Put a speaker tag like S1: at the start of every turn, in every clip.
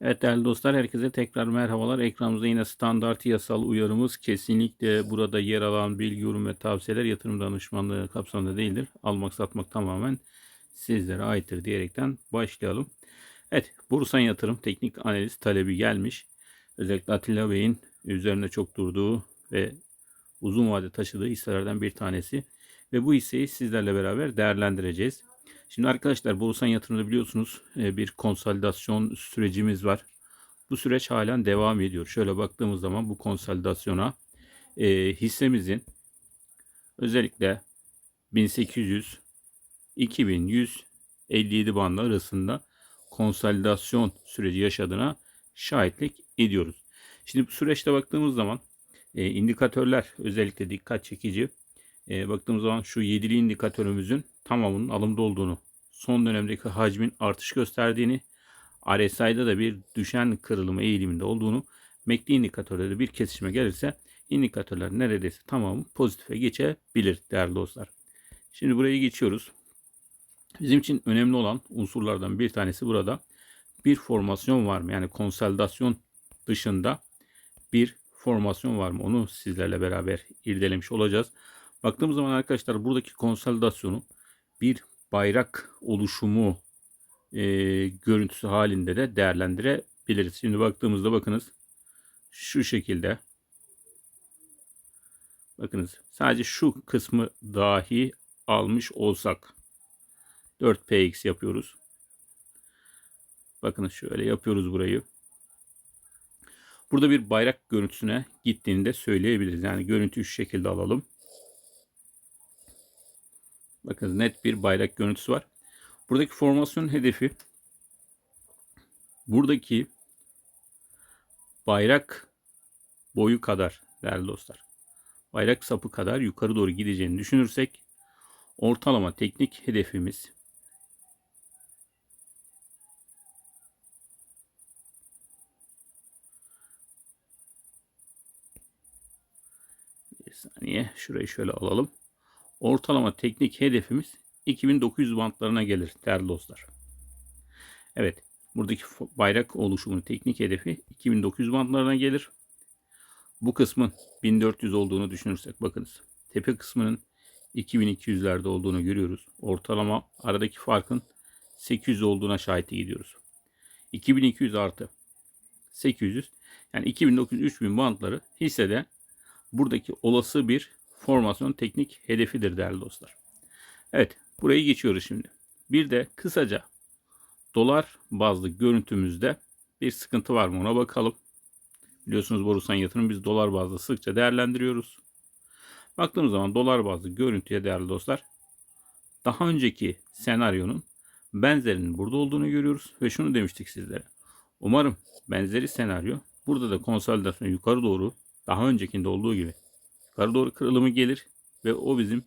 S1: Evet değerli dostlar herkese tekrar merhabalar. Ekranımızda yine standart yasal uyarımız kesinlikle burada yer alan bilgi, yorum ve tavsiyeler yatırım danışmanlığı kapsamında değildir. Almak satmak tamamen sizlere aittir diyerekten başlayalım. Evet Bursan Yatırım teknik analiz talebi gelmiş. Özellikle Atilla Bey'in üzerine çok durduğu ve uzun vade taşıdığı hisselerden bir tanesi. Ve bu hisseyi sizlerle beraber değerlendireceğiz. Şimdi arkadaşlar Borusan Yatırım'da biliyorsunuz e, bir konsolidasyon sürecimiz var. Bu süreç halen devam ediyor. Şöyle baktığımız zaman bu konsolidasyona e, hissemizin özellikle 1800 2157 bandı arasında konsolidasyon süreci yaşadığına şahitlik ediyoruz. Şimdi bu süreçte baktığımız zaman e, indikatörler özellikle dikkat çekici. E, baktığımız zaman şu yedili indikatörümüzün tamamının alımda olduğunu, son dönemdeki hacmin artış gösterdiğini, RSI'da da bir düşen kırılma eğiliminde olduğunu, MACD indikatörde de bir kesişme gelirse indikatörler neredeyse tamamı pozitife geçebilir değerli dostlar. Şimdi burayı geçiyoruz. Bizim için önemli olan unsurlardan bir tanesi burada bir formasyon var mı? Yani konsolidasyon dışında bir formasyon var mı? Onu sizlerle beraber irdelemiş olacağız. Baktığımız zaman arkadaşlar buradaki konsolidasyonu bir bayrak oluşumu e, görüntüsü halinde de değerlendirebiliriz. Şimdi baktığımızda bakınız şu şekilde bakınız sadece şu kısmı dahi almış olsak 4px yapıyoruz. Bakın şöyle yapıyoruz burayı. Burada bir bayrak görüntüsüne gittiğini de söyleyebiliriz. Yani görüntüyü şu şekilde alalım. Bakın net bir bayrak görüntüsü var. Buradaki formasyon hedefi buradaki bayrak boyu kadar değerli dostlar. Bayrak sapı kadar yukarı doğru gideceğini düşünürsek ortalama teknik hedefimiz bir saniye şurayı şöyle alalım ortalama teknik hedefimiz 2900 bantlarına gelir değerli dostlar. Evet buradaki bayrak oluşumunun teknik hedefi 2900 bantlarına gelir. Bu kısmın 1400 olduğunu düşünürsek bakınız. Tepe kısmının 2200'lerde olduğunu görüyoruz. Ortalama aradaki farkın 800 olduğuna şahitlik ediyoruz. 2200 artı 800 yani 2900-3000 bantları hissede buradaki olası bir formasyon teknik hedefidir değerli dostlar. Evet burayı geçiyoruz şimdi. Bir de kısaca dolar bazlı görüntümüzde bir sıkıntı var mı ona bakalım. Biliyorsunuz Borusan yatırım biz dolar bazlı sıkça değerlendiriyoruz. Baktığımız zaman dolar bazlı görüntüye değerli dostlar daha önceki senaryonun benzerinin burada olduğunu görüyoruz ve şunu demiştik sizlere. Umarım benzeri senaryo burada da konsolidasyon yukarı doğru daha öncekinde olduğu gibi yukarı doğru kırılımı gelir ve o bizim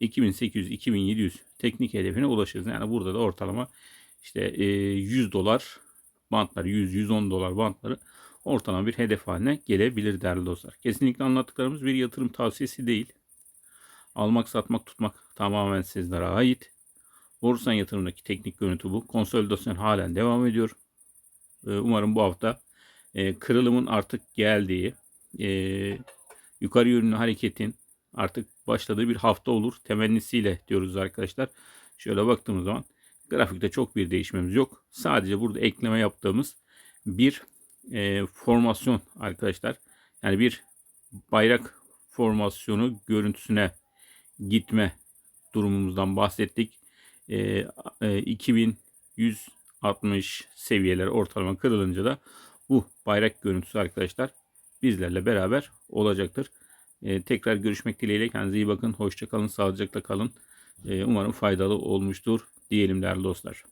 S1: 2800-2700 teknik hedefine ulaşırız. Yani burada da ortalama işte 100 e, dolar bantları 100-110 dolar bantları ortalama bir hedef haline gelebilir değerli dostlar. Kesinlikle anlattıklarımız bir yatırım tavsiyesi değil. Almak, satmak, tutmak tamamen sizlere ait. Borsan yatırımdaki teknik görüntü bu. Konsolidasyon halen devam ediyor. E, umarım bu hafta e, kırılımın artık geldiği, yukarı yönlü hareketin artık başladığı bir hafta olur temennisiyle diyoruz arkadaşlar. Şöyle baktığımız zaman grafikte çok bir değişmemiz yok. Sadece burada ekleme yaptığımız bir e, formasyon arkadaşlar. Yani bir bayrak formasyonu görüntüsüne gitme durumumuzdan bahsettik. E, e, 2160 seviyeler ortalama kırılınca da bu bayrak görüntüsü arkadaşlar bizlerle beraber olacaktır. E, tekrar görüşmek dileğiyle kendinize iyi bakın. Hoşçakalın, sağlıcakla kalın. E, umarım faydalı olmuştur diyelim değerli dostlar.